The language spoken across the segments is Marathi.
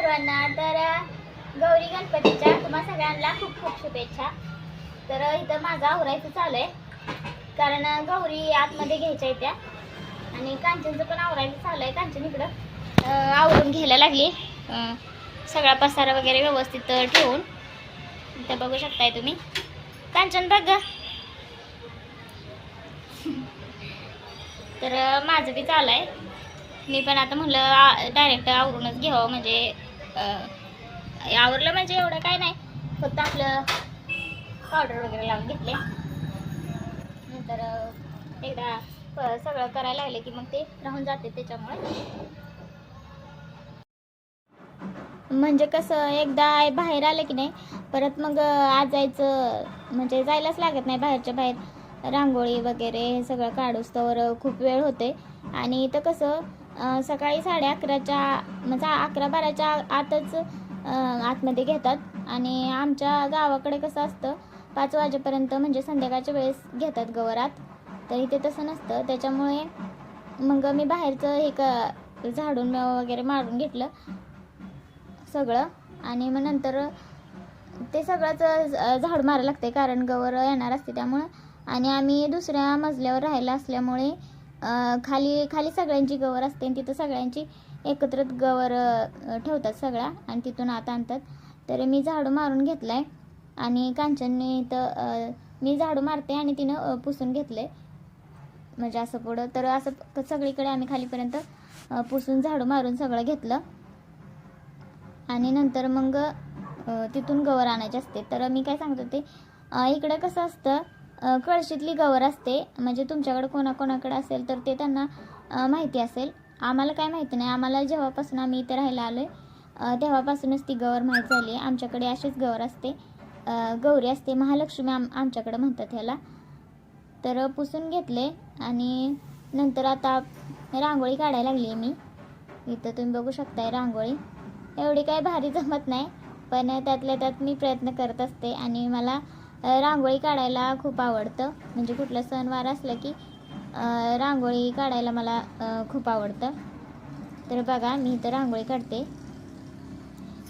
सर्वांना तर गौरी गणपतीच्या तुम्हा सगळ्यांना खूप खूप शुभेच्छा. तर इथं माझं आवरायचं चालू आहे कारण गौरी आतमध्ये घ्यायच्या आहेत त्या आणि कांचनचं पण आवरायचं चालू आहे कांचन इकडं आवरून घ्यायला लागली. सगळा पसारा वगैरे व्यवस्थित ठेवून. इथं बघू शकताय तुम्ही. कांचन बघ तर माझं बी चालू आहे मी पण आता म्हणलं डायरेक्ट आवरूनच घ्यावं. म्हणजे आवरलं म्हणजे एवढं काय नाही. फक्त आपलं पावडर वगैरे लावून घेतले. नंतर एकदा सगळं करायला लागले की मग ते राहून जाते त्याच्यामुळे. म्हणजे कसं एकदा बाहेर आलं की नाही परत मग आज जायचं म्हणजे जायलाच लागत नाही बाहेरच्या बाहेर. रांगोळी वगैरे हे सगळं काढूस तर खूप वेळ होते. आणि इथं कसं सकाळी साडे अकराच्या म्हणजे अकरा बाराच्या आतच आतमध्ये घेतात. आणि आमच्या गावाकडे कसं असतं पाच वाजेपर्यंत म्हणजे संध्याकाळच्या वेळेस घेतात गवरात तर इथे तसं नसतं. त्याच्यामुळे मग मी बाहेरचं हे क झाडून वगैरे मारून घेतलं सगळं. आणि मग नंतर ते सगळंच झाड मारायला लागते कारण गवर येणार असते त्यामुळं. आणि आम्ही दुसऱ्या मजल्यावर राहायला असल्यामुळे खाली खाली सगळ्यांची गवर असते आणि तिथं सगळ्यांची एकत्रच गवर ठेवतात सगळ्या आणि तिथून आत आणतात. तर मी झाडू मारून घेतला आहे आणि कांचनने तर मी झाडू मारते आणि तिनं पुसून घेतलं आहे म्हणजे असं पुढं तर असं सगळीकडे आम्ही खालीपर्यंत पुसून झाडू मारून सगळं घेतलं. आणि नंतर मग तिथून गवर आणायचे असते. तर मी काय सांगत होते इकडं कसं असतं कळशीतली गवर असते. म्हणजे तुमच्याकडे कोणाकोणाकडे असेल तर ते त्यांना माहिती असेल. आम्हाला काय माहिती नाही. आम्हाला जेव्हापासून आम्ही इथे राहायला आलो आहे तेव्हापासूनच ती गवर माहीत झाली आहे. आमच्याकडे अशीच गवर असते. गौरी असते. महालक्ष्मी आम आमच्याकडे म्हणतात ह्याला. तर पुसून घेतले आणि नंतर आता रांगोळी काढायला लागली मी. इथं तुम्ही बघू शकताय रांगोळी. एवढी काही भारी जमत नाही. पण त्यातल्या त्यात मी प्रयत्न करत असते आणि मला रांगोळी काढायला खूप आवडतं. म्हणजे कुठलं सणवार असला की रांगोळी काढायला मला खूप आवडतं. तर बघा मी इथं रांगोळी काढते.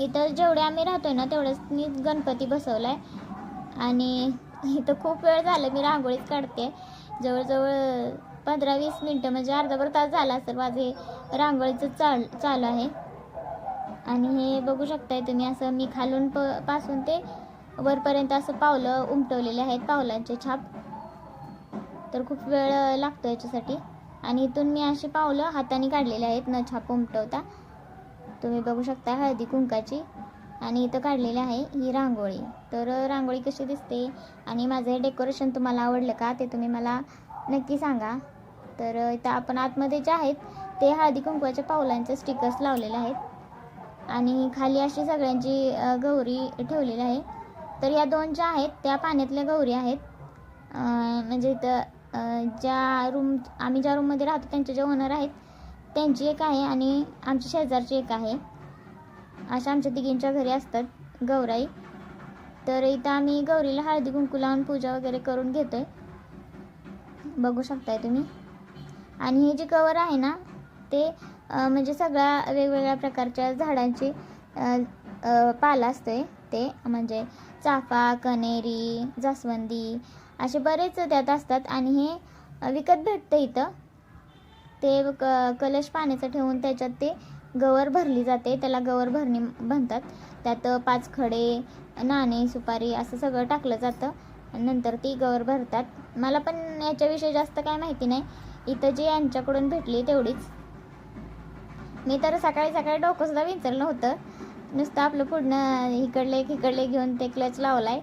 इथं जेवढे आम्ही राहतोय ना तेवढंच मी गणपती बसवला आहे आणि इथं खूप वेळ झालं मी रांगोळीच काढते. जवळजवळ पंधरा वीस मिनटं म्हणजे अर्धाभर तास झाला असेल माझे रांगोळीचं चाल चालू आहे. आणि हे बघू शकताय तुम्ही असं मी खालून प पासून ते वरपर्यंत असं पावलं उमटवलेले आहेत पावलांचे छाप. तर खूप वेळ लागतो याच्यासाठी. आणि इथून मी अशी पावलं हाताने काढलेले आहेत न छाप उमटवता. तुम्ही बघू शकता हळदी कुंकाची. आणि इथं काढलेली आहे ही रांगोळी. तर रांगोळी कशी दिसते? आणि माझं हे डेकोरेशन तुम्हाला आवडलं का? ते तुम्ही मला नक्की सांगा. तर इथं आपण आतमध्ये जे आहेत ते हळदी कुंकवाच्या पावलांचे स्टिकर्स लावलेले आहेत. आणि खाली अशी सगळ्यांची गौरी ठेवलेली आहे. तर या दोन ज्या आहेत त्या पाण्यातल्या गौरी आहेत. म्हणजे इथं ज्या रूम आम्ही ज्या रूममध्ये राहतो त्यांचे जे ओनर आहेत त्यांची एक आहे आणि आमच्या शेजारची एक आहे. अशा आमच्या तिघींच्या घरी असतात गौराई. तर इथं आम्ही गौरीला हळदी कुंकू लावून पूजा वगैरे करून घेतो आहे बघू शकताय तुम्ही. आणि हे जे कवर आहे ना ते म्हणजे सगळ्या वेगवेगळ्या प्रकारच्या झाडांची पाला असतो आहे असतोय ते म्हणजे चाफा कनेरी जास्वंदी असे बरेच त्यात असतात आणि हे विकत भेटतं इथं. ते क कलश पाण्याचं ठेवून त्याच्यात ते गवर भरली जाते. त्याला गवर भरणी म्हणतात. त्यात पाच खडे नाणे सुपारी असं सगळं टाकलं जातं. नंतर ती गवर भरतात. मला पण याच्याविषयी जास्त काय माहिती नाही. इथं जे यांच्याकडून भेटली तेवढीच. मी तर सकाळी सकाळी डोकं सुद्धा विचारलं होतं. नुसतं आपलं पूर्ण इकडले एक इकडले घेऊन ते क्लच लावलाय.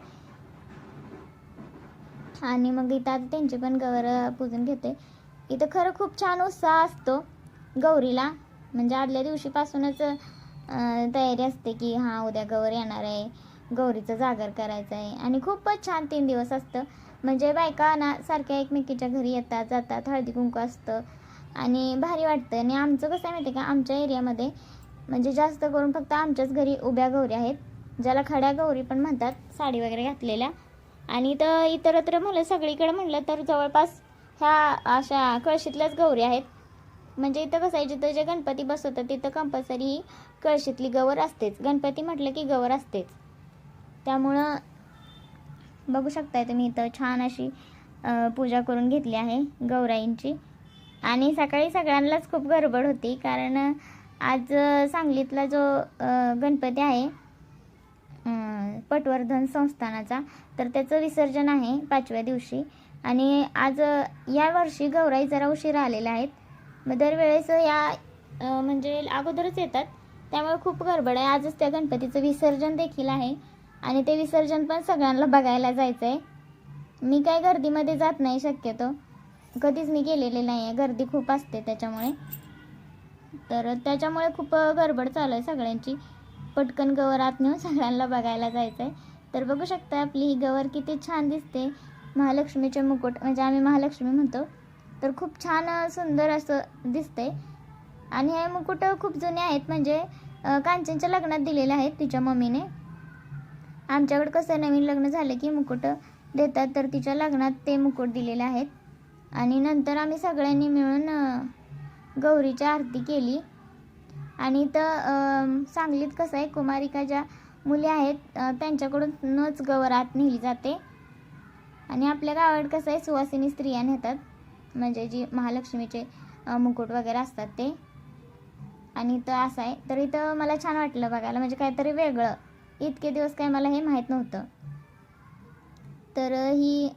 आणि मग इथं आता त्यांची पण गवर पूजून घेते इथं खरं खूप छान उत्साह असतो गौरीला. म्हणजे आदल्या दिवशीपासूनच तयारी असते की हां उद्या गौर येणार आहे. गौरीचं जागर करायचं आहे. आणि खूपच छान तीन दिवस असतं. म्हणजे बायका ना सारख्या एकमेकीच्या घरी येतात जातात हळदी कुंकू असतं. आणि भारी वाटतं. आणि आमचं कसं आहे माहिती आहे का? आमच्या एरियामध्ये म्हणजे जास्त करून फक्त आमच्याच घरी उभ्या गौरी आहेत ज्याला खड्या गौरी पण म्हणतात साडी वगैरे घातलेल्या. आणि तर इतरत्र म्हणलं सगळीकडे म्हणलं तर जवळपास ह्या अशा कळशीतल्याच गौरी आहेत. म्हणजे इथं कसं आहे जिथं जे गणपती बसवतात तिथं कंपल्सरी ही कळशीतली गवर असतेच. गणपती म्हटलं की गवर असतेच. त्यामुळं बघू शकताय तुम्ही इथं छान अशी पूजा करून घेतली आहे गौराईंची. आणि सकाळी सगळ्यांनाच खूप गडबड होती कारण आज सांगलीतला जो गणपती आहे पटवर्धन संस्थानाचा तर त्याचं विसर्जन आहे पाचव्या दिवशी. आणि आज या वर्षी गौराई जरा उशिरा आलेल्या आहेत. मग दरवेळेस या म्हणजे अगोदरच येतात. त्यामुळे खूप गडबड आहे. आजच त्या गणपतीचं विसर्जन देखील आहे. आणि ते विसर्जन पण सगळ्यांना बघायला जायचं आहे मी काय गर्दीमध्ये जात नाही शक्यतो. कधीच मी गेलेले नाही आहे गर्दी खूप असते त्याच्यामुळे. तर त्याच्यामुळे खूप गडबड चालू आहे सगळ्यांची. पटकन गवर आत नेऊन सगळ्यांना बघायला जायचं आहे तर बघू शकता आपली ही गवर किती छान दिसते. महालक्ष्मीचे मुकुट म्हणजे आम्ही महालक्ष्मी म्हणतो. तर खूप छान सुंदर असं दिसते. आणि हे मुकुट खूप जुने आहेत म्हणजे कांचनच्या लग्नात दिलेले आहेत तिच्या मम्मीने. आमच्याकडे कसं नवीन लग्न झालं की मुकुट देतात तर तिच्या लग्नात ते मुकुट दिलेले आहेत. आणि नंतर आम्ही सगळ्यांनी मिळून गौरीची आरती केली. आणि इथं सांगलीत कसं आहे कुमारिका ज्या मुली आहेत त्यांच्याकडूनच गवर आत नेली जाते. आणि आपल्या गावात कसं आहे सुवासिनी स्त्रिया नेतात. म्हणजे जी महालक्ष्मीचे मुकुट वगैरे असतात ते. आणि इथं असं आहे तर इथं मला छान वाटलं बघायला. म्हणजे काहीतरी वेगळं. इतके दिवस काय मला हे माहीत नव्हतं. तर ही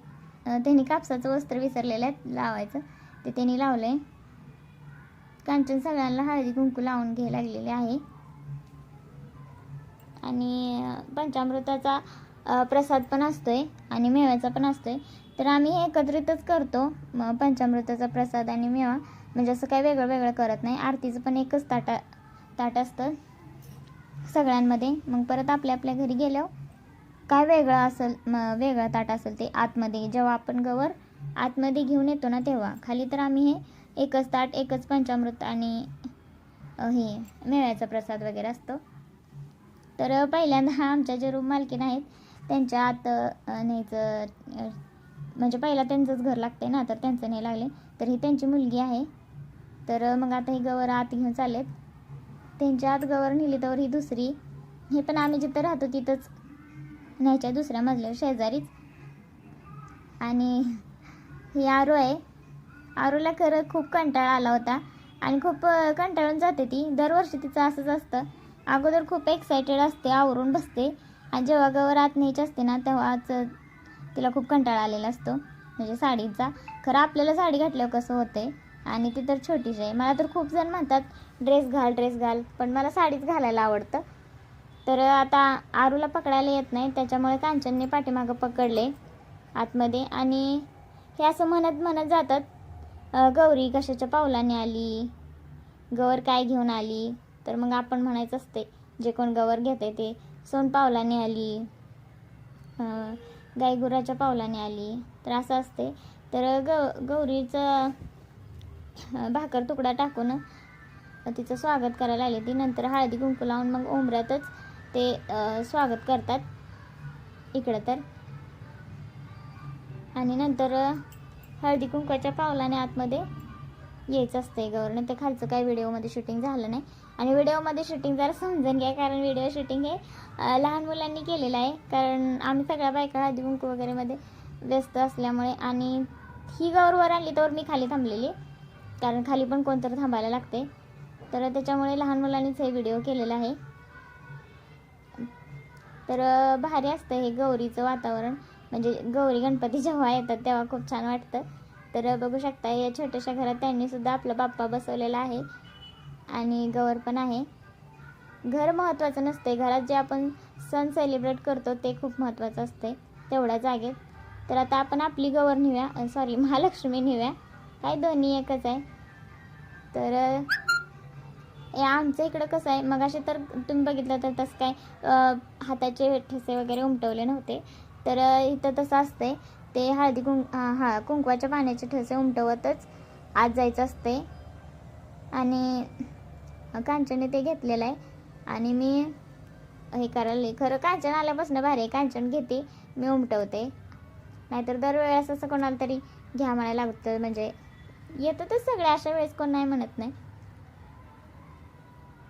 त्यांनी कापसाचं वस्त्र विसरलेलं आहे लावायचं. ते त्यांनी लावलं आहे कांचन सगळ्यांना हळदी कुंकू लावून घ्यायला लागलेले आहे. आणि पंचामृताचा प्रसाद पण असतोय आणि मेव्याचा पण असतोय. तर आम्ही हे एकत्रितच करतो मग पंचामृताचा प्रसाद आणि मेवा. म्हणजे असं काही वेगळं वेगळं करत नाही. आरतीचं पण एकच ताटा ताट असतं सगळ्यांमध्ये. मग परत आपल्या आपल्या घरी गेल्यावर काय वेगळं असेल मग वेगळं ताट असेल ते आतमध्ये. जेव्हा आपण गवर आतमध्ये घेऊन येतो ना तेव्हा. खाली तर आम्ही हे एकच ताट एकच पंचामृत आणि हे मेव्याचा प्रसाद वगैरे असतो. तर पहिल्यांदा आमच्या जे रूम मालकीन आहेत त्यांच्या आत न्यायचं म्हणजे पहिला त्यांचंच घर लागते ना तर त्यांचं नाही लागले. तर ही त्यांची मुलगी आहे. तर मग आता ही गवर आत घेऊन चाललेत. त्यांच्या आत गवर नेली तर ही दुसरी. हे पण आम्ही जिथं राहतो तिथंच न्यायच्या दुसऱ्या मजल्यावर शेजारीच. आणि ही आरो आहे. आरूला खरं खूप कंटाळा आला होता आणि खूप कंटाळून जाते ती. दरवर्षी तिचं असंच असतं. अगोदर खूप एक्सायटेड असते आवरून बसते. आणि जेव्हा गवर आत न्यायची असते ना तेव्हाच तिला खूप कंटाळा आलेला असतो. म्हणजे साडीचा. खरं आपल्याला साडी घातल्यावर कसं होतंय? आणि ती तर छोटीशी आहे. मला तर खूप जण म्हणतात ड्रेस घाल ड्रेस घाल. पण मला साडीच घालायला आवडतं. तर आता आरूला पकडायला येत नाही. त्याच्यामुळे कांचनने पाठीमागं पकडले आतमध्ये. आणि हे असं म्हणत म्हणत जातात गौरी कशाच्या पावलाने आली? गवर काय घेऊन आली? तर मग आपण म्हणायचं असते जे कोण गवर घेते ते सोन पावलाने आली. गाईगुराच्या गायगुराच्या पावलाने आली. तर असं असते. तर ग गौरीचं भाकर तुकडा टाकून तिचं स्वागत करायला आले. ती नंतर हळदी कुंकू लावून मग उंबऱ्यातच ते स्वागत करतात. इकडं तर. आणि नंतर हळदी कुंकवाच्या पावलाने आतमध्ये यायचं असते गौरनं ते खालचं काय व्हिडिओमध्ये शूटिंग झालं नाही. आणि व्हिडिओमध्ये शूटिंग जरा समजून घ्या कारण व्हिडिओ शूटिंग हे लहान मुलांनी केलेलं आहे. कारण आम्ही सगळ्या बायका हळदी कुंकू वगैरेमध्ये व्यस्त असल्यामुळे आणि ही गौर वर आणली तर मी खाली थांबलेली कारण खाली पण कोणतरी थांबायला लागते तर त्याच्यामुळे लहान मुलांनीच हे व्हिडिओ केलेला आहे. तर भारी असतं हे गौरीचं वातावरण. म्हणजे गौरी गणपती जेव्हा येतात तेव्हा खूप छान वाटतं. तर बघू शकता या छोट्याशा घरात त्यांनी सुद्धा आपला बाप्पा बसवलेला आहे आणि गवर पण आहे. घर महत्त्वाचं नसते घरात जे आपण सण सेलिब्रेट करतो ते खूप महत्त्वाचं असते तेवढ्या जागेत. तर आता आपण आपली गवर नेऊया. सॉरी महालक्ष्मी नेऊया. काय दोन्ही एकच आहे. तर या आमच्या आमचं इकडं कसं आहे मग असे तर तुम्ही बघितलं तर तसं काय हाताचे ठसे वगैरे उमटवले नव्हते. तर इथं तसं असते ते हळदी कुंक हा कुंकवाच्या पाण्याचे ठसे उमटवतच आत जायचं असते आणि कांचनने ते घेतलेलं आहे. आणि मी हे करायला खरं कांचन आल्यापासून भारी आहे. कांचन घेते मी उमटवते. नाहीतर दरवेळेस असं कोणाला तरी घ्या म्हणायला लागतं. म्हणजे येतातच सगळे. अशा वेळेस कोण नाही म्हणत नाही.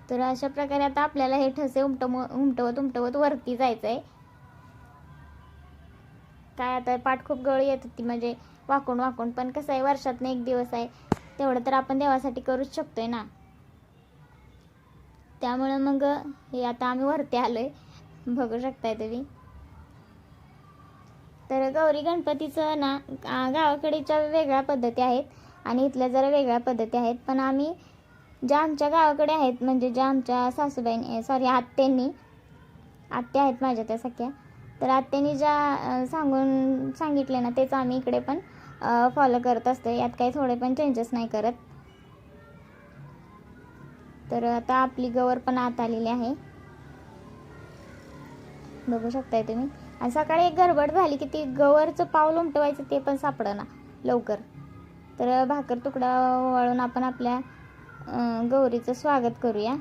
तर अशा प्रकारे आता आपल्याला हे ठसे उमटव उमटवत उमटवत वरती जायचं आहे काय आता पाठ खूप गळ येत होती म्हणजे वाकून वाकून. पण कसं आहे वर्षातनं एक दिवस आहे तेवढं तर आपण देवासाठी करूच शकतोय ना. त्यामुळं मग हे आता आम्ही वरती आलोय. बघू शकताय तुम्ही. तर गौरी गणपतीचं ना गावाकडेच्या वेगळ्या पद्धती आहेत आणि इथल्या जरा वेगळ्या पद्धती आहेत. पण आम्ही ज्या आमच्या गावाकडे आहेत म्हणजे ज्या आमच्या सासूबाईंनी सॉरी आत्यांनी आत्या आहेत माझ्या त्या सख्या तर आत्यांनी ज्या सांगून सांगितले ना तेच आम्ही इकडे पण फॉलो करत असतो यात काही थोडे पण चेंजेस नाही करत. तर आता आपली गवर पण आत आलेली आहे. बघू शकताय तुम्ही. आणि सकाळी एक गडबड झाली की ती गवरचं पाऊल उमटवायचं ते पण सापडना लवकर. तर भाकर तुकडा वळून आपण आपल्या गौरीचं स्वागत करूया.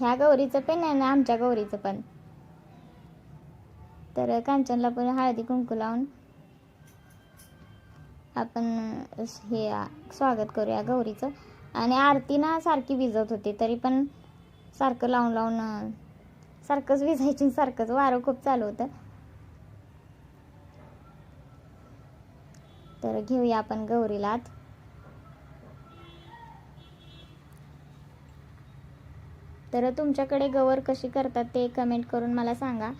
ह्या गौरीचं पण आहे ना आमच्या गौरीचं पण. तर कांचनला पण हळदी कुंकू लावून आपण हे स्वागत करूया गौरीचं. आणि आरती ना सारखी विजत होती तरी पण सारखं लावून लावून सारखंच विजायची सारखंच वारं खूप चालू होतं. तर घेऊया आपण गौरीला आत. तर तुमच्याकडे गवर कशी करतात ते कमेंट करून मला सांगा.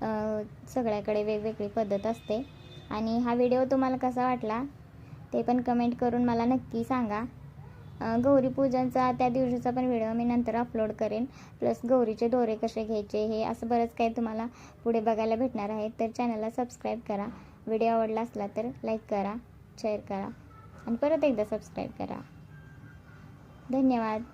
सगळ्याकडे वेगवेगळी पद्धत असते. आणि हा व्हिडिओ तुम्हाला कसा वाटला ते पण कमेंट करून मला नक्की सांगा. गौरी पूजनचा त्या दिवशीचा पण व्हिडिओ मी नंतर अपलोड करेन. प्लस गौरीचे दोरे कसे घ्यायचे हे असं बरंच काही तुम्हाला पुढे बघायला भेटणार आहे. तर चॅनलला सबस्क्राईब करा. व्हिडिओ आवडला असला तर लाईक करा शेअर करा. आणि परत एकदा सबस्क्राईब करा. धन्यवाद.